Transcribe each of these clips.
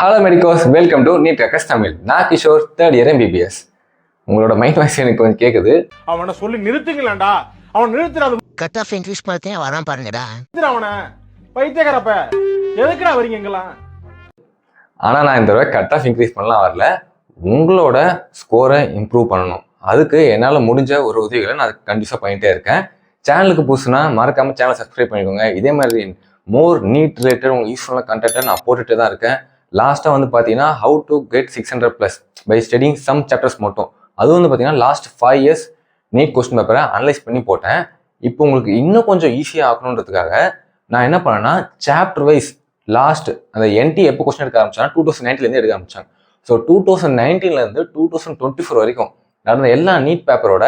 Hello medicos welcome to NEET ரெக்கஸ் Tamil நான் Kishore third year MBBS உங்களோட mind voice எனக்கு கொஞ்சம் கேட்குது அவனை சொல்லி நிறுத்துங்களேன்டா. அவன் நிறுத்துறாது கட் ஆஃப் இன்க்ரீஸ் பண்ணத்தே வரான் பாருங்கடா. அவனை. பைத்தியக்காரப்ப. எதுக்குடா வரீங்க எங்கெல்லாம் ஆனால் நான் இந்த தடவை கட் ஆஃப் இன்க்ரீஸ் பண்ணலாம் வரல. உங்களோட ஸ்கோரை இம்ப்ரூவ் பண்ணணும். அதுக்கு என்னால் முடிஞ்ச ஒரு உதவிகளை நான் கண்டிப்பாக பண்ணிட்டே இருக்கேன். சேனலுக்கு புதுசுனா மறக்காம சேனல் சப்ஸ்கிரைப் பண்ணிக்கோங்க. இதே மாதிரி மோர் நீட் ரிலேட்டட் உங்களுக்கு யூஸ்ஃபுல்லான கண்டென்ட்டை நான் போட்டுட்டு தான் இருக்கேன். லாஸ்ட்டாக வந்து பார்த்தீங்கன்னா how to get six hundred plus by studying some chapters மட்டும். அது வந்து பார்த்தீங்கன்னா last five years NEET question பேப்பரை அனலைஸ் பண்ணி போட்டேன். இப்போ உங்களுக்கு இன்னும் கொஞ்சம் ஈஸியாக ஆக்கணுன்றதுக்காக நான் என்ன பண்ணேன்னா சாப்டர் வைஸ் லாஸ்ட் அந்த என்டி எப்போ கொஸ்டின் எடுக்க ஆரம்பிச்சாங்க டூ தௌசண்ட் நைன்டிலேருந்து எடுக்க ஆரம்பிச்சாங்க ஸோ டூ தௌசண்ட் நைன்டீன்லேருந்து டூ தௌசண்ட் டுவெண்ட்டி ஃபோர் வரைக்கும் நடந்த எல்லா நீட் பேப்பரோட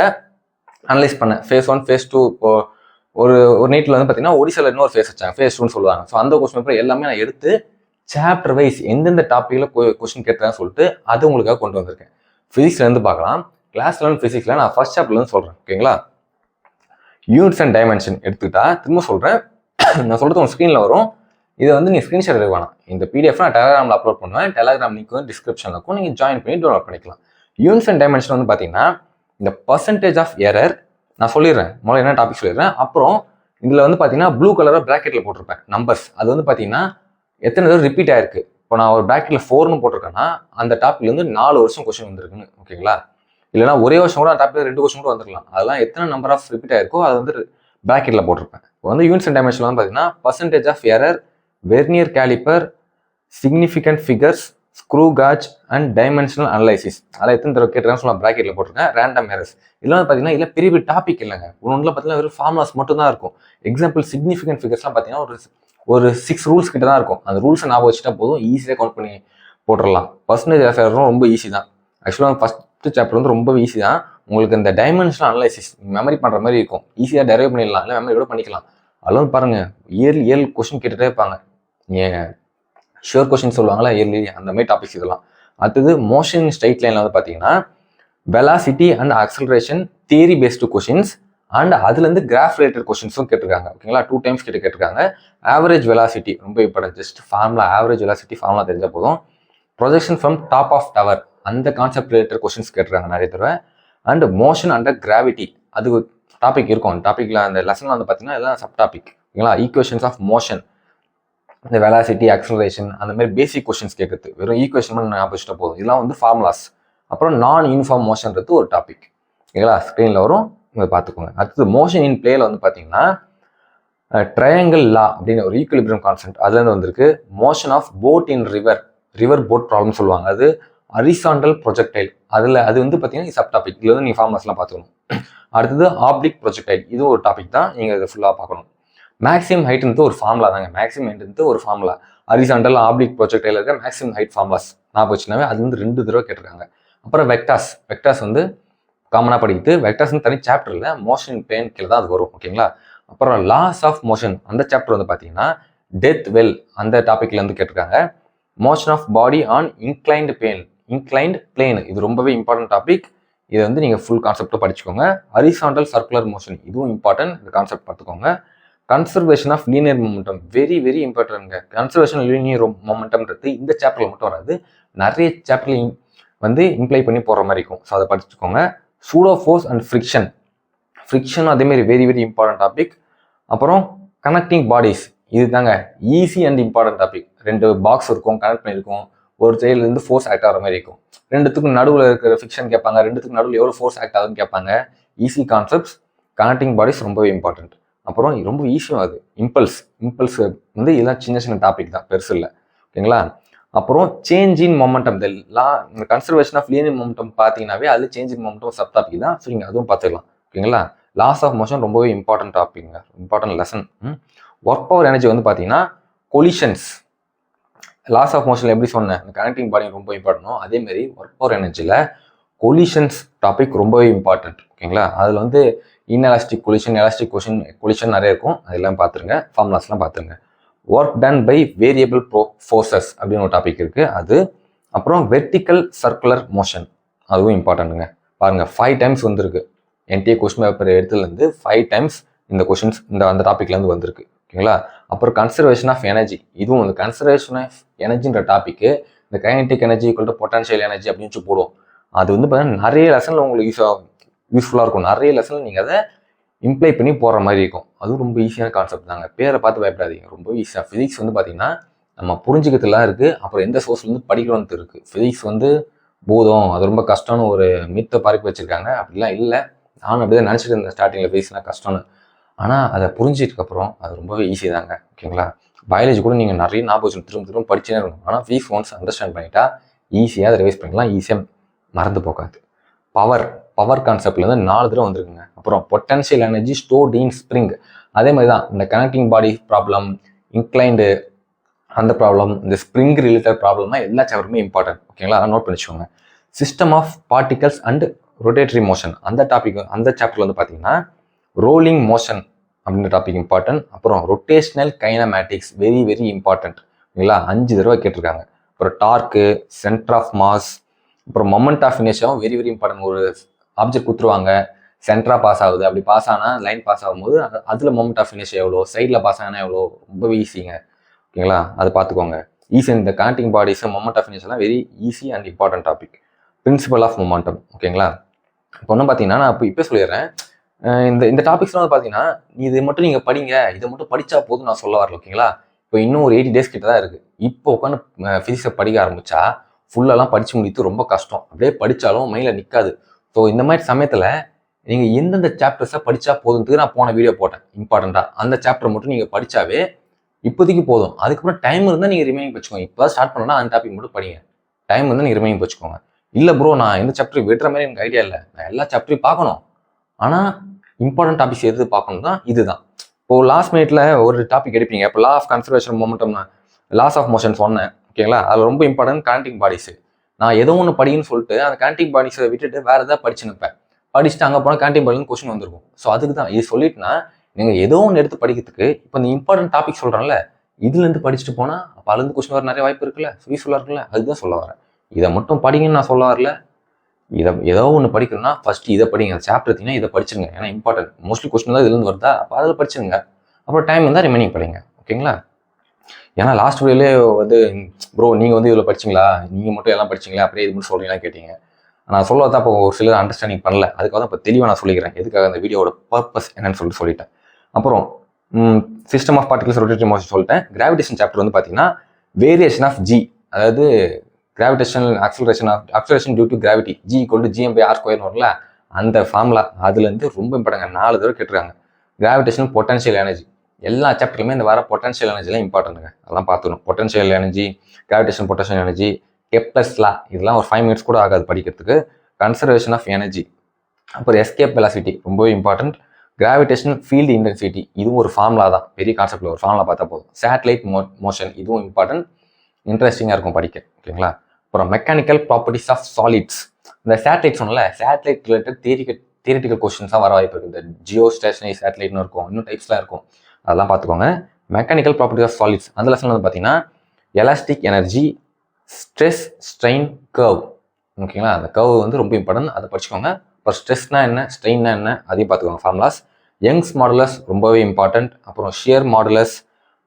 அனலைஸ் பண்ணேன். ஃபேஸ் ஒன் ஃபேஸ் டூ இப்போ ஒரு ஒரு நீட்டில் வந்து பார்த்தீங்கன்னா ஒடிசாவில் இன்னொரு ஃபேஸ் வச்சாங்க. ஃபேஸ் டூன்னு சொல்லுவாங்க. ஸோ அந்த கொஸ்டின் பேப்பர் எல்லாமே நான் எடுத்து சாப்டர் வைஸ் எந்தெந்த டாப்பிக்கில் கொஸ்டின் கேட்டாங்கன்னு சொல்லிட்டு அது உங்களுக்காக கொண்டு வந்திருக்கேன். ஃபிசிக்ஸ்லேருந்து பார்க்கலாம். கிளாஸ் லெவன் ஃபிசிக்ஸில் நான் ஃபர்ஸ்ட் சாப்டர்லேருந்து சொல்கிறேன் ஓகேங்களா? யூனிட்ஸ் அண்ட் டைமென்ஷன் எடுத்துக்கிட்டா திரும்ப சொல்கிறேன் நான் சொல்கிறது உங்கள் ஸ்க்ரீனில் வரும். இதை வந்து நீ ஸ்க்ரீன்ஷாட் எடுக்க வேணாம். இந்த பிடிஎஃப் நான் டெலகிராமில் அப்லோட் பண்ணுவேன். டெலகிராம் லிங்க் வந்து டிஸ்கிரிப்ஷனில் இருக்கும். நீங்கள் ஜாயின் பண்ணி டவுன்லோட் பண்ணிக்கலாம். யூனிட்ஸ் அண்ட் டைமென்ஷன் வந்து பார்த்தீங்கன்னா இந்த பர்சன்டேஜ் ஆஃப் எரர் நான் சொல்லிடுறேன். முதல்ல என்ன டாபிக் சொல்லிடுறேன்? அப்புறம் இதில் வந்து பார்த்தீங்கன்னா ப்ளூ கலராக ப்ராக்கெட்டில் போட்டிருப்பேன். நம்பர்ஸ் அது வந்து பார்த்தீங்கன்னா எத்தனை தடவை ரிப்பீட் ஆயிருக்கு? இப்போ நான் ஒரு ப்ராக்கெட்டில் ஃபோர்னு போட்டிருக்கேன்னா அந்த டாப்பிக்லேருந்து நாலு வருஷம் கொஸ்டின் வந்திருக்குன்னு ஓகேங்களா இல்லைனா ஒரே வருஷம் கூட அந்த டாப்பில் ரெண்டு கொஸ்டின் கூட வந்துருக்கலாம். அதெல்லாம் எத்தனை நம்பர் ஆஃப் ரிப்பீட் ஆயிருக்கோ அதை வந்து ப்ராக்கெட்டில் போட்டிருப்பேன். இப்போ வந்து யூனிட்ஸ் அண்ட் டைமென்ஷன் வந்து பார்த்தீங்கன்னா percentage of error vernier calliper significant figures screw gauge and dimensional analysis அதில் எத்தனை தடவை கேட்டுருக்காங்க சொல்லலாம் ப்ராக்கெட்டில் போட்டிருக்கேன். ரேண்டம் எரர்ஸ் இதெல்லாம் பார்த்தீங்கன்னா இல்லை பெரிய பெரிய டாபிக் இல்லைங்க. ஒன்றில் பார்த்தீங்கன்னா வெறும் ஃபார்முலாஸ் மட்டும் தான் இருக்கும் எக்ஸாம்பிள் சிக்னிஃபிகண்ட் ஃபிகர்ஸ்லாம் பார்த்தீங்கன்னா ஒரு ஒரு சிக்ஸ் ரூல்ஸ் கிட்ட தான் இருக்கும். அந்த ரூல்ஸை ஞாபகம் வச்சுட்டா போதும். ஈஸியாக கவுண்ட் பண்ணி போட்டுடலாம் பர்சன்டேஜ் ஆஃப் ரொம்ப ஈஸி தான். ஆக்சுவலாக ஃபஸ்ட்டு சாப்டர் வந்து ரொம்ப ஈஸி தான். உங்களுக்கு இந்த டைமென்ஷனல் அனலைசிஸ் மெமரி பண்ணுற மாதிரி இருக்கும். ஈஸியாக டெரைவ் பண்ணிடலாம். இல்லை மெமரி கூட பண்ணிக்கலாம். அதெல்லாம் பாருங்கள் இயர்லி இயர்லி கொஷின் கேட்டுகிட்டே இருப்பாங்க. நீங்கள் ஷுவர் கொஷின் சொல்லுவாங்களா? இயர்லி அந்த மாதிரி டாபிக்ஸ் இதெல்லாம். அடுத்தது மோஷன் ஸ்ட்ரைட் லைனில் வந்து பார்த்தீங்கன்னா velocity and acceleration theory based questions and அதுலேருந்து கிராஃப் ரிலேட்டட் கொஷின்ஸும் கேட்டிருக்காங்க. ஓகேங்களா டூ டைம்ஸ் கிட்ட கேட்டிருக்காங்க. ஆவரேஜ் வெலாசிட்டி ரொம்ப இப்போ just formula average velocity formula தெரிஞ்ச போதும். Projection from top of tower அந்த கான்செப்ட் ரிலேட்டட் கொஷின்ஸ் கேட்டிருக்காங்க நிறைய தடவை. அண்ட் மோஷன் அண்டர் கிராவிட்டி அது டாபிக் இருக்கும். அந்த டாப்பிக்கில் அந்த லெசனில் வந்து பார்த்தீங்கன்னா எல்லாம் சப் டாபிக் ஓகேங்களா ஈக்குவேஷன்ஸ் ஆஃப் மோஷன் இந்த வெலாசிட்டி அக்சலரேஷன் அந்த மாதிரி பேசிக் கொஷின்ஸ் கேட்குறது. வெறும் ஈக்குவேஷன் மட்டும் ஞாபகம் போதும். இதெல்லாம் வந்து ஃபார்முலாஸ் அப்புறம் நான் யூனிஃபார்ம் மோஷன்றது ஒரு டாபிக் ஓகேங்களா ஸ்க்ரீனில் வரும். பார்த்துக்கோங்க. அடுத்தது மோஷன் இன் பிளேல வந்து பார்த்தீங்கன்னா ட்ரையாங்கிள் லா அப்படின்னு ஒரு ஈக்குலிபிரியம் கான்செப்ட் அதுலேருந்து வந்திருக்கு. Motion of boat in river river boat problem சொல்லுவாங்க. அது அரிசாண்டல் ப்ரொஜெக்டைல் அதில் அது வந்து பார்த்தீங்கன்னா சப் டாபிக் இதில் வந்து நீங்கள் ஃபார்மர்ஸ்லாம் பார்த்துக்கணும். அடுத்தது ஆப்டிக் ப்ரொஜெக்டைல் இது ஒரு டாபிக் தான். நீங்கள் இதை ஃபுல்லாக பார்க்கணும். மேக்ஸிமம் ஹைட்ன்றது ஒரு ஃபார்முலா தாங்க. மேக்ஸிமம் ஹைட்ன்றது ஒரு ஃபார்முலா அரிசாண்டல் ஆப்ளிக் ப்ரொஜெக்டைல இருக்க மேக்ஸிமம் ஹைட் ஃபார்முலாஸ் நான் போச்சுனாவே அது வந்து ரெண்டு தடவை கேட்டிருக்காங்க. அப்புறம் வெக்டாஸ் வெக்டாஸ் வந்து காமனாக படிக்கிட்டு வெக்டர்ஸ்னு தனி சாப்டர் இல்லை. மோஷன் பெயின் கீழே தான் அது வரும். ஓகேங்களா அப்புறம் லாஸ் ஆஃப் மோஷன் அந்த சாப்டர் வந்து பார்த்தீங்கன்னா டெத் வெல் அந்த டாப்பிக்ல இருந்து கேட்டிருக்காங்க. Motion of body on inclined plane inclined plane இது ரொம்பவே இம்பார்ட்டன்ட் டாபிக் இதை வந்து நீங்கள் ஃபுல் கான்செப்டாக படிச்சுக்கோங்க. ஹரிசாண்டல் சர்க்குலர் மோஷன் இதுவும் இம்பார்ட்டன்ட் இந்த கான்செப்ட் பார்த்துக்கோங்க. Conservation of linear momentum very very இம்பார்ட்டன்ட்ங்க conservation linear மொமெண்டம்ன்றது இந்த சாப்டரில் மட்டும் வராது. நிறைய சாப்டர்லையும் வந்து இம்ப்ளை பண்ணி போகிற மாதிரி இருக்கும். ஸோ அதை படிச்சுக்கோங்க. Pseudo force and friction friction அதேமாரி வெரி வெரி இம்பார்ட்டன்ட் டாபிக் அப்புறம் கனெக்டிங் பாடிஸ் இது தாங்க ஈஸி அண்ட் இம்பார்ட்டன்ட் டாபிக் ரெண்டு பாக்ஸ் இருக்கும் கனெக்ட் பண்ணியிருக்கும். ஒரு சைட்லேருந்து ஃபோர்ஸ் ஆக்ட் ஆகிற மாதிரி இருக்கும். ரெண்டுத்துக்கும் நடுவில் இருக்கிற ஃபிக்ஷன் கேட்பாங்க. ரெண்டுத்துக்கும் நடுவில் எவ்வளோ ஃபோர்ஸ் ஆக்ட் ஆகுதுன்னு கேட்பாங்க. ஈஸி கான்செப்ட்ஸ் கனெக்டிங் பாடிஸ் ரொம்பவே இம்பார்ட்டன்ட் அப்புறம் ரொம்ப ஈஸியும் அது. இம்பல்ஸ் இம்பல்ஸ் வந்து இதெல்லாம் சின்ன சின்ன டாபிக் தான். பெருசு இல்லை. ஓகேங்களா? அப்புறம் சேஞ்ச் இன் மொமெண்டம் இந்த லா இந்த கன்சர்வேஷன் ஆஃப் லீனியர் மொமெண்டம் பார்த்தீங்கன்னாவே அது change in momentum sub topic தான். ஸோ நீங்கள் அதுவும் பார்த்துக்கலாம் ஓகேங்களா? லாஸ் ஆஃப் மோஷன் ரொம்பவே important டாபிக்ங்க important lesson work power energy வந்து பார்த்தீங்கன்னா கொலிஷன்ஸ் லாஸ் ஆஃப் மோஷன் எப்படி சொன்னேன்? இந்த கனெக்டிங் பாடி ரொம்ப இம்பார்ட்டனோ அதேமாரி ஒர்க் பவர் எனர்ஜியில் கொலிஷன்ஸ் டாபிக் ரொம்பவே இம்பார்ட்டன்ட் ஓகேங்களா? அதில் வந்து inelastic collision elastic question collision நிறைய இருக்கும். அதெல்லாம் பார்த்துருங்க ஃபார்முலாஸ்லாம் பார்த்துருங்க ஒர்க் டன் பை வேரியபிள் ப்ரோ ஃபோர்ஸஸ் அப்படின்னு ஒரு டாபிக் இருக்குது அது அப்புறம் வெர்டிக்கல் சர்க்குலர் மோஷன் அதுவும் இம்பார்ட்டண்ட்டுங்க பாருங்கள் ஃபைவ் டைம்ஸ் வந்திருக்கு. என்டிஏ கொஸ்டின் பேப்பர் எடுத்துலேருந்து ஃபைவ் டைம்ஸ் இந்த கொஷின்ஸ் இந்த அந்த டாப்பிக்லேருந்து வந்திருக்கு. ஓகேங்களா? அப்புறம் கன்சர்வேஷன் ஆஃப் எனர்ஜி இதுவும் வந்து கன்சர்வேஷன் ஆஃப் எனர்ஜின்ற டாப்பிக்கு இந்த kinetic energy equal to potential energy அப்படின்னு சொல்லி போடுவோம். அது வந்து பார்த்தீங்கன்னா நிறைய லெசனில் உங்களுக்கு யூஸ் யூஸ்ஃபுல்லாக இருக்கும். நிறைய லெசனில் நீங்கள் அதை இம்ப்ளை பண்ணி போகிற மாதிரி இருக்கும். அதுவும் ரொம்ப ஈஸியான கான்செப்ட் தாங்க. பேரை பார்த்து பயப்படாதீங்க. ரொம்ப ஈஸியாக ஃபிசிக்ஸ் வந்து பார்த்தீங்கன்னா நம்ம புரிஞ்சுக்கிறதுலாம் இருக்குது அப்புறம் எந்த சோர்ஸ்லேருந்து படிக்கணும்னு இருக்குது ஃபிசிக்ஸ் வந்து பூதம். அது ரொம்ப கஷ்டம்னு ஒரு மித்தை பரப்பி வச்சுருக்காங்க. அப்படிலாம் இல்லை. நானும் தான் நினச்சிட்டு இருந்தேன் ஸ்டார்டிங்கில் ஃபிசிக்ஸ்னால் கஷ்டம்னு. ஆனால் அதை புரிஞ்சதுக்கப்புறம் அது ரொம்பவே ஈஸி தாங்க. ஓகேங்களா பயாலஜி கூட நீங்கள் நிறைய ஞாபகம் திரும்ப திரும்ப படிச்சுனே இருக்கும் ஆனால் ஃபீஸ் ஒன்ஸ் அண்டர்ஸ்டாண்ட் பண்ணிட்டா ஈஸியாக அதை ரிவைஸ் பண்ணிக்கலாம். ஈஸியாக மறந்து போகாது. பவர் பவர் கான்செப்ட்லேருந்து நாலு தடவை வந்திருக்குங்க. அப்புறம் potential energy stored in spring அதே மாதிரி தான் இந்த கனெக்டிங் பாடி ப்ராப்ளம் இன்க்ளைண்டு அந்த ப்ராப்ளம் இந்த ஸ்ப்ரிங் ரிலேட்டட் ப்ராப்ளம்னா எல்லா சாப்டருமே இம்பார்ட்டன்ட் ஓகேங்களா அதை note பண்ணிச்சுக்கோங்க. System of particles and rotatory motion அந்த டாபிக் அந்த சாப்டர் வந்து பார்த்தீங்கன்னா ரோலிங் மோஷன் அப்படின்ற டாபிக் இம்பார்ட்டன்ட் அப்புறம் rotational kinematics very very important ஓகேங்களா? அஞ்சு தடவை கேட்டிருக்காங்க. அப்புறம் டார்க்கு சென்டர் ஆஃப் மாஸ் அப்புறம் மொமெண்ட் ஆஃப் இனேஷனும் வெரி வெரி இம்பார்ட்டன்ட் ஒரு ஆப்ஜெக்ட் கொடுத்துருவாங்க சென்டராக பாஸ் ஆகுது. அப்படி பாஸ் ஆனால் லைன் பாஸ் ஆகும்போது அதில் மொமெண்ட் ஆஃப் ஃபினிஷ் எவ்வளோ சைடில் பாஸ் ஆனால் எவ்வளோ ரொம்ப ஈஸிங்க ஓகேங்களா? அதை பார்த்துக்கோங்க. ஈஸி இந்த connecting bodies moment of இனேஷன்லாம் very easy and important topic principle of momentum ஓகேங்களா? இப்போ ஒன்றும் பார்த்தீங்கன்னா நான் இப்போ இப்போ சொல்லிடுறேன். இந்த இந்த டாபிக்ஸ்லாம் வந்து பார்த்தீங்கன்னா நீ இதை மட்டும் நீங்கள் படிங்க. இதை மட்டும் படித்தா போதும் நான் சொல்ல வரல. ஓகேங்களா? இப்போ இன்னும் ஒரு எயிட்டி டேஸ் கிட்ட தான் இருக்குது இப்போ உட்காந்து ஃபிசிக்ஸை படிக்க ஆரம்பித்தா ஃபுல்லெல்லாம் படித்து முடித்து ரொம்ப கஷ்டம். அப்படியே படித்தாலும் மைண்டில் நிற்காது ஸோ இந்த மாதிரி சமயத்தில் நீங்கள் எந்தெந்த சாப்டர்ஸை படித்தா போதுன்றதுக்கு நான் போன வீடியோ போட்டேன். இம்பார்ட்டண்ட்டாக அந்த சாப்டர் மட்டும் நீங்கள் படித்தாவே இப்போதைக்கு போதும். அதுக்கப்புறம் டைம் இருந்தால் நீங்கள் ரிமைனிங் வச்சுக்கோங்க. இப்போ ஸ்டார்ட் பண்ணனா அந்த டாபிக் மட்டும் படிங்க. டைம் இருந்தால் நீங்கள் ரிமைனிங் வச்சுக்கோங்க. இல்லை ப்ரோ நான் எந்த சாப்டர் விடுற மாதிரி எனக்கு ஐடியா இல்லை. நான் எல்லா சாப்டரையும் பார்க்கணும். ஆனால் இம்பார்ட்டன்ட் டாபிக்ஸ் எது பார்க்கணும் தான் இதுதான். இப்போ லாஸ்ட் மினிட்ல ஒரு டாபிக் எடுப்பீங்க. இப்போ law of conservation momentum laws of motion சொன்னேன். ஓகேங்களா அதில் ரொம்ப இம்பார்ட்டன்ட் கனெக்டிங் பாடிஸ் நான் ஏதோ ஒன்று படின்னு சொல்லிட்டு அந்த கேன்டீன் பாடிஸை விட்டுட்டு வேற ஏதாவது படிச்சு நிற்பேன் படிச்சுட்டு அங்கே போனால் கேன்டீன் பாடின்னு கொஸ்டின் வந்திருக்கும். ஸோ அதுக்கு தான். இது சொல்லிட்டுனா நீங்கள் ஏதோ ஒன்று எடுத்து படிக்கிறதுக்கு இப்போ இந்த இம்பார்ட்டன்ட் டாபிக் சொல்கிறேன்ல இதுலேருந்து படிச்சுட்டு போனால் அப்போ அதுலேருந்து கொஸ்டின் வர நிறைய வாய்ப்பு இருக்குல்ல? யூஸ்ஃபுல்லாக இருக்குல்ல அதுதான் சொல்ல வரேன். இதை மட்டும் படிங்கன்னு நான் சொல்ல வரல. இதை ஏதோ ஒன்று படிக்கணும்னா ஃபஸ்ட்டு இதை படிங்க. சாப்டர் எடுத்தீங்கன்னா இதை படிச்சிருங்க. ஏன்னா இம்பார்ட்டன்ட் மோஸ்ட்லி கொஸ்டின் தான் இதுலேருந்து வருதா? அப்போ அதில் படிச்சிருங்க. அப்புறம் டைம் இருந்தால் ரிமைனிங் படிங்க. ஓகேங்களா ஏன்னா லாஸ்ட் வீடியோலே வந்து ப்ரோ நீங்கள் வந்து இதில் படிச்சிங்களா? நீங்கள் மட்டும் எல்லாம் படிச்சிங்களா? அப்படியே இது மட்டும் சொல்கிறீங்களா கேட்டீங்க. நான் சொல்ல தான் இப்போ ஒரு சிலர் அண்டர்ஸ்டாண்டிங் பண்ணல. அதுக்காக தான் இப்போ தெளிவாக நான் சொல்லிக்கிறேன். எதுக்காக அந்த வீடியோட பர்பஸ் என்னன்னு சொல்லிட்டு சொல்லிட்டேன். அப்புறம் system of particles rotatory motion சொல்லிட்டேன். கிராவிடேஷன் சாப்டர் வந்து பார்த்தீங்கன்னா வேரியேஷன் ஆஃப் ஜி அதாவது gravitation acceleration of acceleration due to gravity G கொண்டு to GM by R square வரல அந்த ஃபார்முலா அதுலேருந்து ரொம்ப இம்பார்ட்டங்க நாலு தடவை கேட்டுருக்காங்க. கிராவிடேஷன் பொட்டன்ஷியல் எனர்ஜி எல்லா சாப்டருமே இந்த வர பொட்டன்ஷியல் எனர்ஜிலாம் இம்பார்ட்டன்ட்டுங்க அதெல்லாம் பார்த்துக்கணும். Potential energy gravitation potential energy Kepler's law இதெல்லாம் ஒரு ஃபைவ் மினிட்ஸ் கூட ஆகாது படிக்கிறதுக்கு. கன்சர்வேஷன் ஆஃப் எனர்ஜி அப்புறம் எஸ்கேப் வெலாசிட்டி ரொம்பவே இம்பார்ட்டன்ட் கிராவிடேஷன் ஃபீல்டு இன்டென்சிட்டி இதுவும் ஒரு ஃபார்முலா தான். பெரிய கான்செப்டில் ஒரு ஃபார்முலா பார்த்தா போதும். சேட்டலைட் மோ மோஷன் இதுவும் இம்பார்ட்டன்ட் இன்ட்ரெஸ்டிங்காக இருக்கும் படிக்க. ஓகேங்களா? அப்புறம் மெக்கானிக்கல் ப்ராப்பர்ட்டிஸ் ஆஃப் சாலிட்ஸ் இந்த சேட்டலைட் சொன்னல சேட்டலைட் ரிலேட்டட் தியரிக்கல் தியரிட்டிக்கல் கொஸ்டின்ஸாக வர வாய்ப்பு இருக்குது இந்த ஜியோ ஸ்டேஷனரி சேட்டலைட்னு இருக்கும். இன்னும் டைப்ஸ்லாம் இருக்கும். அதெல்லாம் பார்த்துக்கோங்க. மெக்கானிக்கல் ப்ராப்பர்ட்டி ஆஃப் சாலிட்ஸ் அந்த லெசன் வந்து பார்த்தீங்கன்னா elastic energy stress strain curve ஓகேங்களா அந்த கர்வ் வந்து ரொம்ப இம்பார்ட்டன்ட் அதை படிச்சுக்கோங்க. அப்புறம் ஸ்ட்ரெஸ்னா என்ன? ஸ்ட்ரெயின்னா என்ன? அதையும் பார்த்துக்கோங்க. ஃபார்முலாஸ் யங்ஸ் மாடுலஸ் ரொம்பவே இம்பார்ட்டன்ட் அப்புறம் ஷியர் மாடுலஸ்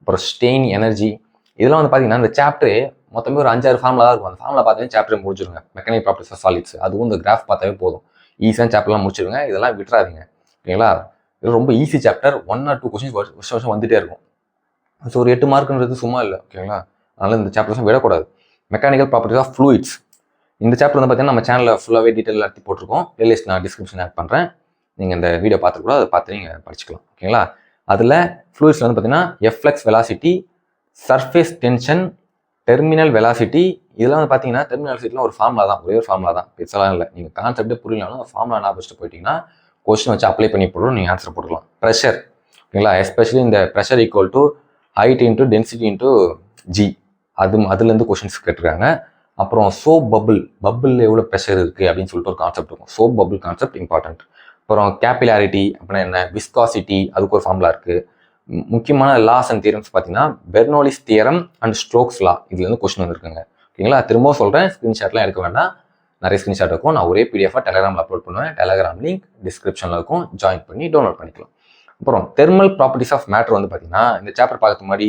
அப்புறம் ஸ்டெயின் எனர்ஜி இதெல்லாம் வந்து பார்த்தீங்கன்னா இந்த சாப்டர் மொத்தமே ஒரு அஞ்சாறு ஃபார்முலா தான் இருக்கும். அந்த ஃபார்முலா பார்த்தீங்கன்னா சாப்டர் முடிச்சிருங்க மெக்கானிக் ப்ராப்பர்ட்டிஸ் ஆஃப் சாலிட்ஸ் அதுவும் இந்த கிராஃப் பார்த்தாவே போதும். ஈஸியான சாப்டர்லாம் முடிச்சிருங்க. இதெல்லாம் விட்டுறாதீங்க. ஓகேங்களா இது ரொம்ப easy chapter one or two questions வருஷம் வருஷம் வந்துட்டே இருக்கும். ஸோ ஒரு எட்டு மார்க்குன்றது சும்மா இல்லை ஓகேங்களா அதனால் இந்த சாப்டர்ஸும் விடக்கூடாது. மெக்கானிக்கல் ப்ராப்பர்ட்டிஸ் ஆஃப் ஃப்ளூயிட்ஸ் இந்த சாப்டர் வந்து பார்த்தீங்கன்னா நம்ம சேனலில் ஃபுல்லாகவே டீட்டெயில் எடுத்து போட்டிருக்கோம். பிளேலிஸ்ட் நான் டிஸ்கிரிப்ஷன் ஆட் பண்ணுறேன் நீங்கள் இந்த வீடியோ பார்த்து கூட அதை பார்த்து நீங்கள் படிச்சுக்கலாம் ஓகேங்களா அதில் ஃப்ளூயிட்ஸில் வந்து பார்த்தீங்கன்னா efflux velocity surface tension terminal velocity இதெல்லாம் வந்து பார்த்தீங்கன்னா டெர்மினல் வெலாசிட்டிலாம் ஒரு ஃபார்முலா தான். ஒரே ஒரு ஃபார்முலா தான். பெருசாலாம் இல்லை. நீங்கள் கான்செப்டே புரியலனாலும் ஃபார்முலா நான் வச்சுட்டு போயிட்டீங்கன்னா கொஸ்டின் வச்சு அப்ளை பண்ணி போடுறோம் நீங்கள் ஆன்சர் போட்டுக்கலாம். ப்ரெஷர் ஓகேங்களா? எஸ்பெஷலி இந்த pressure equal to height into density into G அது அதுலேருந்து கொஷின்ஸ் கேட்டிருக்காங்க. அப்புறம் சோப் பபுள் பபுளில் எவ்வளோ ப்ரெஷர் இருக்குது அப்படின்னு சொல்லிட்டு ஒரு கான்செப்ட் இருக்கும். சோப் பபுள் கான்செப்ட் இம்பார்ட்டன்ட் அப்புறம் கேபிலாரிட்டி அப்படின்னா என்ன? விஸ்காசிட்டி அதுக்கு ஒரு ஃபார்முலா இருக்குது முக்கியமான லாஸ் அண்ட் தியரம்ஸ் பார்த்தீங்கன்னா Bernoulli's theorem and Stokes law இதுலேருந்து கொஸ்டின் வந்திருக்குங்க. ஓகேங்களா? திரும்பவும் சொல்கிறேன் ஸ்க்ரீன்ஷாட்லாம் எடுக்க வேண்டாம். நிறைய ஸ்க்ரீன்ஷாட் இருக்கும். நான் ஒரே பிடிஎஃபாக டெலகிராமில் அப்லோட் பண்ணுவேன். டெலகிராம் லிங்க் டிஸ்கிரிப்ஷனில் இருக்கும். ஜாயின் பண்ணி டவுன்லோட் பண்ணிக்கலாம். அப்புறம் தெர்மல் ப்ராப்பர்ட்டிஸ் ஆஃப் மேட்டர் வந்து பார்த்தீங்கன்னா இந்த சாப்டர் பார்க்கறதுக்கு முன்னாடி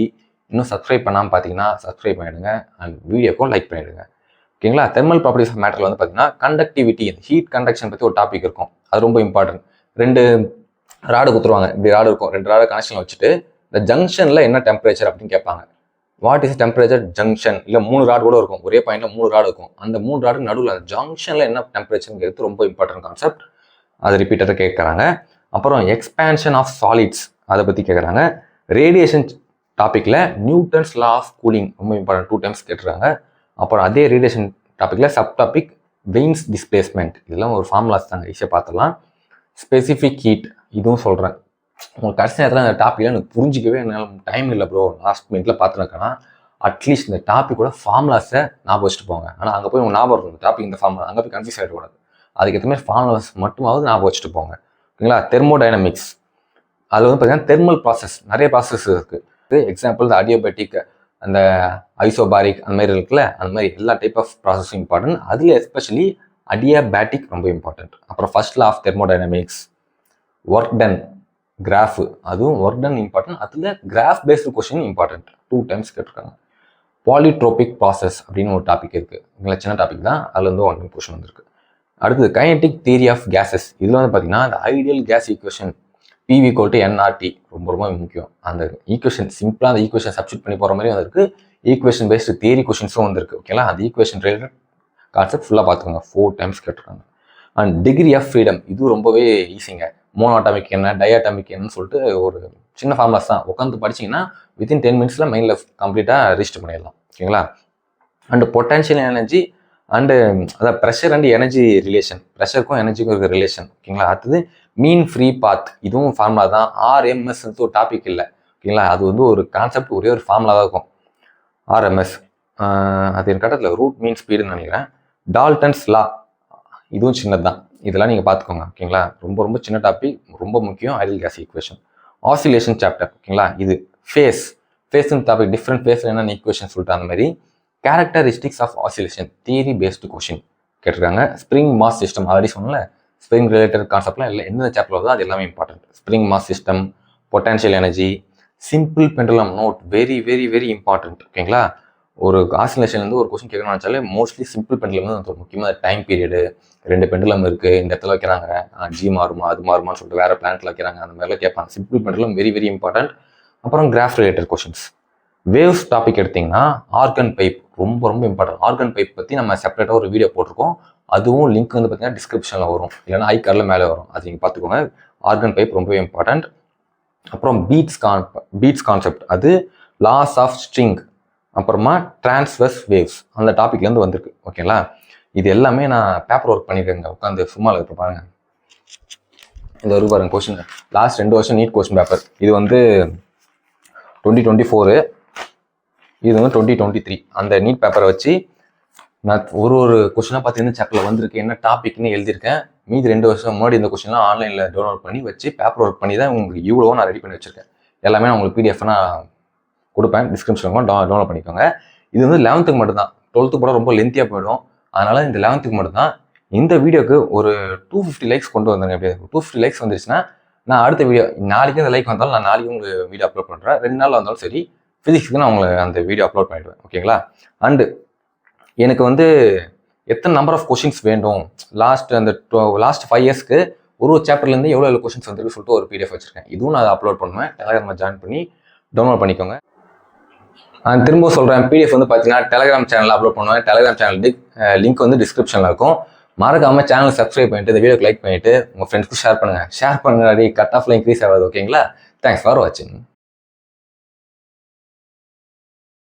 இன்னும் சப்ஸ்கிரைப் பண்ணாமல் பார்த்தீங்கன்னா சப்ஸ்கிரைப் பண்ணிடுங்க. அண்ட் வீடியோக்கும் லைக் பண்ணிடுங்க. ஓகேங்களா தெர்மல் ப்ராப்பர்ட்டிஸ் ஆஃப் மேட்டரில் வந்து பார்த்தீங்கன்னா கண்டக்டிவிட்டி ஹீட் கண்டக்ஷன் பற்றி ஒரு டாபிக் இருக்கும். அது ரொம்ப இம்பார்ட்டன்ட் ரெண்டு ராடு கொடுத்துருவாங்க இப்படி ராடு இருக்கும். ரெண்டு ராடு கனெக்ஷன் வச்சுட்டு இந்த ஜங்ஷனில் என்ன டெம்பரேச்சர் அப்படின்னு கேட்பாங்க. வாட் இஸ் டெம்பரேச்சர் ஜங்ஷன் இல்லை மூணு ராடு கூட இருக்கும். ஒரே பாயிண்ட்ல மூணு ராட் இருக்கும். அந்த மூணு ராடு நடுவில் அந்த ஜங்ஷனில் என்ன டெம்பரேச்சர்ங்கிறது ரொம்ப இம்பார்ட்டன்ட் கான்செப்ட் அதை ரிப்பீட்டடாக கேட்குறாங்க அப்புறம் எக்ஸ்பேன்ஷன் ஆஃப் சாலிட்ஸ் அதை பற்றி கேட்குறாங்க ரேடியேஷன் டாப்பிக்கில் நியூட்டன்ஸ் லா ஆஃப் கூலிங் ரொம்ப இம்பார்ட்டன்ட் டூ டைம்ஸ் கேட்டுருக்காங்க. அப்புறம் அதே ரேடியேஷன் டாப்பிக்கில் சப் டாபிக் வெயின்ஸ் டிஸ்பிளேஸ்மெண்ட் இதெல்லாம் ஒரு ஃபார்முலாஸ் தாங்க. ஈஸியாக பார்த்துடலாம். ஸ்பெசிஃபிக் ஹீட் இதுவும் சொல்கிறேன் உங்களுக்கு கடைசி நேரத்தில் அந்த டாப்பிக்கில் எனக்கு புரிஞ்சிக்கவே என்னால் டைம் இல்லை ப்ரோ லாஸ்ட் மினிட்ல பார்த்துருக்கேன்னா அட்லீஸ்ட் இந்த டாப்பிக்கோட ஃபார்முலாஸை ஞாபகம் வச்சுட்டு போங்க. ஆனால் அங்கே போய் உங்க ஞாபகம் இருக்கும் இந்த டாபிக் இந்த ஃபார்முலா அங்கே போய் கன்ஃபியூஸ் ஆகிடக்கூடாது அதுக்கு ஏற்ற மாதிரி ஃபார்முலாஸ் மட்டுமாவது ஞாபகம் வச்சுட்டு போங்க. ஓகேங்களா? தெர்மோடைனமிக்ஸ் அது வந்து பார்த்தீங்கன்னா தெர்மல் ப்ராசஸ் நிறைய ப்ராசஸ் இருக்குது எக்ஸாம்பிள் இந்த அடியோபேட்டிக் அந்த ஐசோபாரிக் அந்த மாதிரி இருக்குல்ல? அந்த மாதிரி எல்லா டைப் ஆஃப் ப்ராசஸும் இம்பார்ட்டன்ட் அதில் எஸ்பெஷலி அடியாபேட்டிக் ரொம்ப இம்பார்ட்டன்ட் அப்புறம் first law of thermodynamics work done graph அதுவும் ஒர்க் டன் இம்பார்ட்டன்ட் அதில் graph based question important two times கேட்டிருக்காங்க. பாலிட்ரோபிக் ப்ராசஸ் அப்படின்னு ஒரு டாபிக் இருக்குது இதில் சின்ன டாபிக் தான். அதில் வந்து ஒன் கொஷின் வந்திருக்கு. அடுத்தது கைனட்டிக் தியரி ஆஃப் கேசஸ் இதில் வந்து பார்த்தீங்கன்னா அந்த ஐடியல் கேஸ் ஈக்குவேஷன் பிவி கோல்ட்டு என்ஆர்டி ரொம்ப ரொம்ப முக்கியம். அந்த ஈக்குவேஷன் சிம்பிளாக அந்த ஈக்குவேஷன் சப்ஸ்டியூட் பண்ணி போகிற மாதிரி வந்திருக்கு. ஈக்குவேஷன் பேஸ்டு தியரி கொஷின்ஸும் வந்திருக்கு. ஓகேங்களா அந்த ஈக்குவேஷன் ரிலேட்டட் கான்செப்ட் ஃபுல்லாக பார்த்துக்கோங்க ஃபோர் டைம்ஸ் கேட்டிருக்காங்க. அண்ட் டிகிரி ஆஃப் ஃப்ரீடம் இது ரொம்பவே ஈஸிங்க மோனோட்டாமிக் என்ன டயாட்டாமிக் என்னன்னு சொல்லிட்டு ஒரு சின்ன ஃபார்முலாஸ் தான். உட்காந்து படிச்சிங்கன்னா வித்தின் டென் மினிட்ஸில் மைண்டில் கம்ப்ளீட்டாக ரிஜிஸ்டர் பண்ணிடலாம். ஓகேங்களா? அண்டு பொட்டன்ஷியல் எனர்ஜி அண்டு அதான் ப்ரெஷர் அண்ட் எனர்ஜி ரிலேஷன் ப்ரெஷருக்கும் எனர்ஜிக்கும் இருக்க ரிலேஷன் ஓகேங்களா? அடுத்தது மீன் ஃப்ரீ பாத் இதுவும் ஃபார்முலா தான். ஆர்எம்எஸ் ஒரு டாபிக் இல்லை. ஓகேங்களா? அது வந்து ஒரு கான்செப்ட் ஒரே ஒரு ஃபார்முலா தான் இருக்கும். ஆர்எம்எஸ் அது என் கட்டத்தில் ரூட் மீன் ஸ்பீடுன்னு நினைக்கிறேன். டால்டன்ஸ் லா இதுவும் சின்னது தான் இதெல்லாம் நீங்கள் பார்த்துக்கோங்க ஓகேங்களா? ரொம்ப ரொம்ப சின்ன டாபிக் ரொம்ப முக்கியம் ideal gas equation oscillation chapter ஓகேங்களா? இது ஃபேஸ் ஃபேஸ்னு டாபிக் டிஃப்ரெண்ட் ஃபேஸில் என்னென்ன ஈக்குவேஷன் சொல்லிட்டு அந்த மாதிரி characteristics of oscillation theory based question கேட்டிருக்காங்க ஸ்ப்ரிங் மாஸ் சிஸ்டம் ஆல்ரெடி சொன்னல ஸ்ப்ரிங் ரிலேட்டட் கான்செப்ட்லாம் இல்லை. எந்தெந்த சாப்டர் வருதோ அது எல்லாமே important spring mass system potential energy simple pendulum note very very very important ஓகேங்களா? ஒரு ஆசிலேஷன்லேருந்து ஒரு கொஸ்டின் கேட்கணும்னு நினச்சாலே மோஸ்ட்லி சிம்பிள் பெண்டலம் தான் முக்கியமாக டைம் பீரியடு ரெண்டு பெண்டிலம் இருக்குது இந்த இடத்துல வைக்கிறாங்க ஜி மாறுமா அது மாறுமான்னு சொல்லிட்டு வேறு பிளானெட்டில் வைக்கிறாங்க அந்த மாதிரிலாம் கேட்பாங்க. Simple pendulum very very important அப்புறம் graph related questions waves topic எடுத்திங்கன்னா ஆர்கன் பைப் ரொம்ப ரொம்ப இம்பார்ட்டன்ட் ஆர்கன் பைப் பற்றி நம்ம செப்பரேட்டாக ஒரு வீடியோ போட்டிருக்கோம். அதுவும் லிங்க் வந்து பார்த்தீங்கன்னா டிஸ்கிரிப்ஷனில் வரும். இல்லைன்னா ஐ கார்டில் மேலே வரும். அது நீங்கள் பார்த்துக்கோங்க. ஆர்கன் பைப் ரொம்பவே இம்பார்ட்டன்ட் அப்புறம் பீட்ஸ் கான் பீட்ஸ் கான்செப்ட் அது லாஸ் ஆஃப் ஸ்ட்ரிங் அப்புறமா டிரான்ஸ்வர்ஸ் வேவ்ஸ் அந்த டாபிக்லேருந்து வந்திருக்கு ஓகேங்களா இது எல்லாமே நான் பேப்பர் ஒர்க் பண்ணியிருக்கேங்க உட்காந்து சும்மா இருக்க பாருங்க. இந்த ஒரு பாருங்க கொஸ்டின் லாஸ்ட் ரெண்டு வருஷம் நீட் கொஸ்டின் பேப்பர் இது வந்து டுவெண்ட்டி டுவெண்ட்டி ஃபோரு இது வந்து டுவெண்ட்டி டுவெண்ட்டி த்ரீ அந்த நீட் பேப்பரை வச்சு நான் ஒரு ஒரு கொஸ்டினாக பார்த்து எந்த சாப்டரில் வந்திருக்கு என்ன டாபிக்னு எழுதியிருக்கேன். மீதி ரெண்டு வருஷம் முன்னாடி இந்த கொஸ்டின்லாம் ஆன்லைனில் டவுன்லோட் பண்ணி வச்சு பேப்பர் ஒர்க் பண்ணி தான் உங்களுக்கு இவ்வளோ நான் ரெடி பண்ணி வச்சிருக்கேன். எல்லாமே நான் உங்களுக்கு பிடிஎஃப்னா கொடுப்பேன். டிஸ்கிரிப்ஷன் டவுன்லோட் பண்ணிக்கோங்க. இது வந்து லெவன்த்துக்கு மட்டும்தான். டுவெல்த்து கூட ரொம்ப லென்த்தியாக போயிடும். அதனால் இந்த லெவன்த்துக்கு மட்டும்தான். இந்த வீடியோக்கு ஒரு டூ ஃபிஃப்டி லைக்ஸ் கொண்டு வந்தேங்க எப்படி டூ ஃபிஃப்டி லைக்ஸ் வந்துருச்சுன்னா நான் அடுத்த வீடியோ நாளைக்கு அந்த லைக் வந்தாலும் நான் நாளைக்கு உங்களுக்கு வீடியோ அப்லோட் பண்ணுறேன் ரெண்டு நாள் வந்தாலும் சரி ஃபிசிக்ஸ்க்கு நான் உங்களுக்கு அந்த வீடியோ அப்லோட் பண்ணிடுவேன். ஓகேங்களா அண்டு எனக்கு வந்து எத்தனை நம்பர் ஆஃப் கொஷின்ஸ் வேண்டும்? லாஸ்ட் அந்த லாஸ்ட் ஃபைவ் இயர்ஸ்க்கு ஒரு ஒரு சாப்டர்லேருந்து எவ்வளோ எவ்வளோ கொஷின்ஸ் வந்துருக்கு சொல்லிட்டு ஒரு பிடிஎஃப் வச்சிருக்கேன். இதுவும் நான் அப்லோட் பண்ணுவேன். டெலகிராமில் ஜாயின் பண்ணி டவுன்லோட் பண்ணிக்கோங்க. திரும்ப சொல்கிறேன் பிடிஎஃப் வந்து பார்த்தீங்கன்னா டெலிகிராம் சேனலில் அப்லோட் பண்ணுவேன். டெலிகிராம் சேனல் லிங்க் வந்து டிஸ்கிரிப்ஷனில் இருக்கும். மறக்காமல் சேனல் சப்ஸ்கிரைப் பண்ணிட்டு இந்த வீடியோக்கு லைக் பண்ணிவிட்டு உங்கள் ஃப்ரெண்ட்ஸ்க்கு ஷேர் பண்ணுங்கள் ஷேர் பண்ணுங்க கட் ஆஃப்ல இன்க்ரீஸ் ஆகாது ஓகேங்களா தேங்க்ஸ் ஃபார் வாட்சிங்